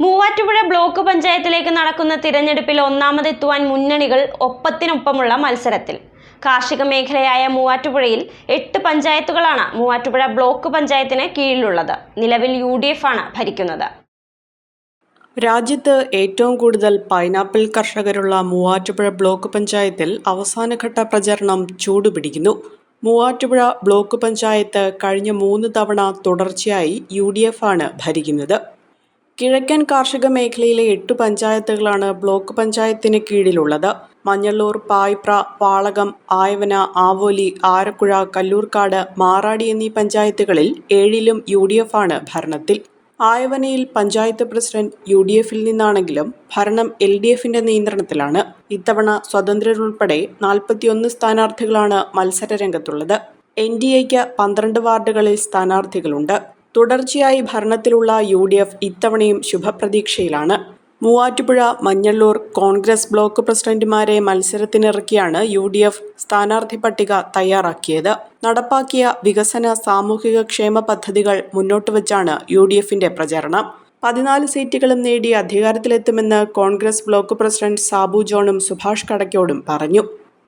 Muvattupuzha block പഞ്ചായത്തിലേക്ക് നടക്കുന്ന തിരഞ്ഞെടുപ്പിൽ ഒന്നാമതെത്തുവാൻ മുന്നണികൾ ഒപ്പത്തിനൊപ്പമുള്ള മത്സരത്തിൽ. കാർഷിക മേഖലയായ മൂവാറ്റുപുഴയിൽ എട്ട് പഞ്ചായത്തുകളാണ് മൂവാറ്റുപുഴ ബ്ലോക്ക് പഞ്ചായത്തിന് കീഴിലുള്ളത്. നിലവിൽ യു ഡി എഫ് ആണ് ഭരിക്കുന്നത്. രാജ്യത്ത് ഏറ്റവും കൂടുതൽ പൈനാപ്പിൾ കർഷകരുള്ള മൂവാറ്റുപുഴ ബ്ലോക്ക് പഞ്ചായത്തിൽ അവസാനഘട്ട പ്രചരണം ചൂടുപിടിക്കുന്നു. മൂവാറ്റുപുഴ ബ്ലോക്ക് പഞ്ചായത്ത് കഴിഞ്ഞ മൂന്ന് തവണ തുടർച്ചയായി യു ആണ് ഭരിക്കുന്നത്. കിഴക്കൻ കാർഷിക മേഖലയിലെ എട്ട് പഞ്ചായത്തുകളാണ് ബ്ലോക്ക് പഞ്ചായത്തിന് കീഴിലുള്ളത്. മഞ്ഞള്ളൂർ പായ്പ്ര പാളകം ആയവന ആവോലി ആരക്കുഴ കല്ലൂർക്കാട് മാറാടി എന്നീ പഞ്ചായത്തുകളിൽ ഏഴിലും യു ഡി എഫ് ആണ് ഭരണത്തിൽ. ആയവനയിൽ പഞ്ചായത്ത് പ്രസിഡന്റ് യു ഡി എഫിൽ നിന്നാണെങ്കിലും ഭരണം എൽ ഡി എഫിന്റെ നിയന്ത്രണത്തിലാണ്. ഇത്തവണ സ്വതന്ത്രരുൾപ്പെടെ നാൽപ്പത്തിയൊന്ന് സ്ഥാനാർത്ഥികളാണ് മത്സര രംഗത്തുള്ളത് എൻ ഡി എക്ക് പന്ത്രണ്ട് വാർഡുകളിൽ സ്ഥാനാർത്ഥികളുണ്ട്. തുടർച്ചയായി ഭരണത്തിലുള്ള യു ഡി എഫ് ഇത്തവണയും ശുഭപ്രതീക്ഷയിലാണ്. മൂവാറ്റുപുഴ മഞ്ഞള്ളൂർ കോൺഗ്രസ് ബ്ലോക്ക് പ്രസിഡന്റുമാരെ മത്സരത്തിനിറക്കിയാണ് യു ഡി എഫ് സ്ഥാനാർത്ഥി പട്ടിക തയ്യാറാക്കിയത്. നടപ്പാക്കിയ വികസന സാമൂഹിക ക്ഷേമ പദ്ധതികൾ മുന്നോട്ട് വച്ചാണ് യു ഡി എഫിന്റെ പ്രചരണം. പതിനാല് സീറ്റുകളും നേടി അധികാരത്തിലെത്തുമെന്ന് കോൺഗ്രസ് ബ്ലോക്ക് പ്രസിഡന്റ് സാബു ജോണും സുഭാഷ് കടക്കോടും പറഞ്ഞു.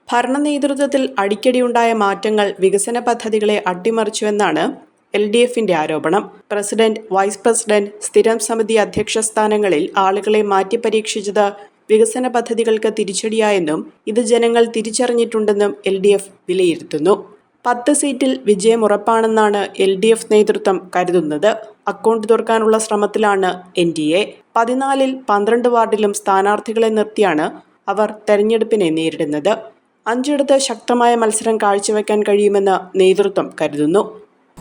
ഭരണ നേതൃത്വത്തിൽ അടിക്കടിയുണ്ടായ മാറ്റങ്ങൾ വികസന പദ്ധതികളെ അട്ടിമറിച്ചുവെന്നാണ് എൽ ഡി എഫിന്റെ ആരോപണം. പ്രസിഡന്റ് വൈസ് പ്രസിഡന്റ് സ്ഥിരം സമിതി അധ്യക്ഷ സ്ഥാനങ്ങളിൽ ആളുകളെ മാറ്റി പരീക്ഷിച്ചത് വികസന പദ്ധതികൾക്ക് തിരിച്ചടിയായെന്നും ഇത് ജനങ്ങൾ തിരിച്ചറിഞ്ഞിട്ടുണ്ടെന്നും എൽ ഡി എഫ് വിലയിരുത്തുന്നു. പത്ത് സീറ്റിൽ വിജയം ഉറപ്പാണെന്നാണ് എൽ ഡി എഫ് നേതൃത്വം കരുതുന്നത്. അക്കൗണ്ട് തുറക്കാനുള്ള ശ്രമത്തിലാണ് എൻ ഡി എ. പതിനാലിൽ പന്ത്രണ്ട് വാർഡിലും സ്ഥാനാർത്ഥികളെ നിർത്തിയാണ് അവർ തെരഞ്ഞെടുപ്പിനെ നേരിടുന്നത്. അഞ്ചിടത്ത് ശക്തമായ മത്സരം കാഴ്ചവെക്കാൻ കഴിയുമെന്ന് നേതൃത്വം കരുതുന്നു.